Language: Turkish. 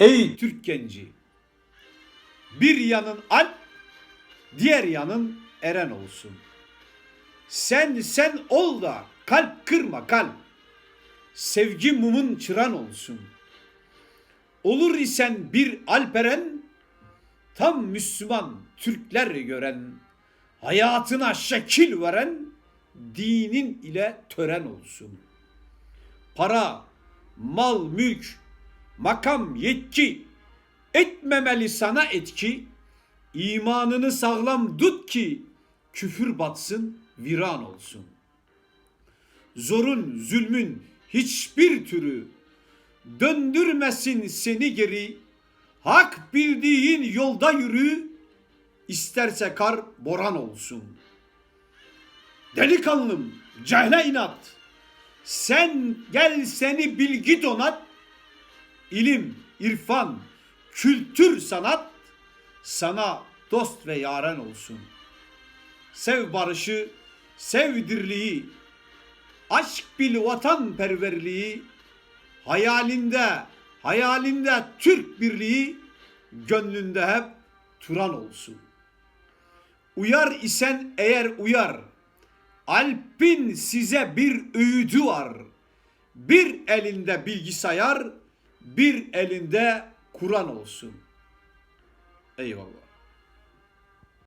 Ey Türk genci! Bir yanın alp, diğer yanın eren olsun. Sen sen ol da kalp kırma kalp. Sevgi mumun çıran olsun. Olur isen bir alperen, tam Müslüman Türkler gören, hayatına şekil veren, dinin ile tören olsun. Para, mal, mülk, makam, yetki etmemeli sana etki. İmanını sağlam tut ki küfür batsın, viran olsun. Zorun, zulmün hiçbir türü döndürmesin seni geri. Hak bildiğin yolda yürü, isterse kar boran olsun. Delikanlım, cehle inat. Sen gel seni bilgi donat. İlim, irfan, kültür, sanat sana dost ve yaren olsun. Sev barışı, sev dirliği, aşk bil vatanperverliği, hayalinde, hayalinde Türk birliği, gönlünde hep Turan olsun. Uyar isen eğer uyar, Alp'in size bir öğüdü var. Bir elinde bilgisayar, bir elinde Kur'an olsun. Eyvallah.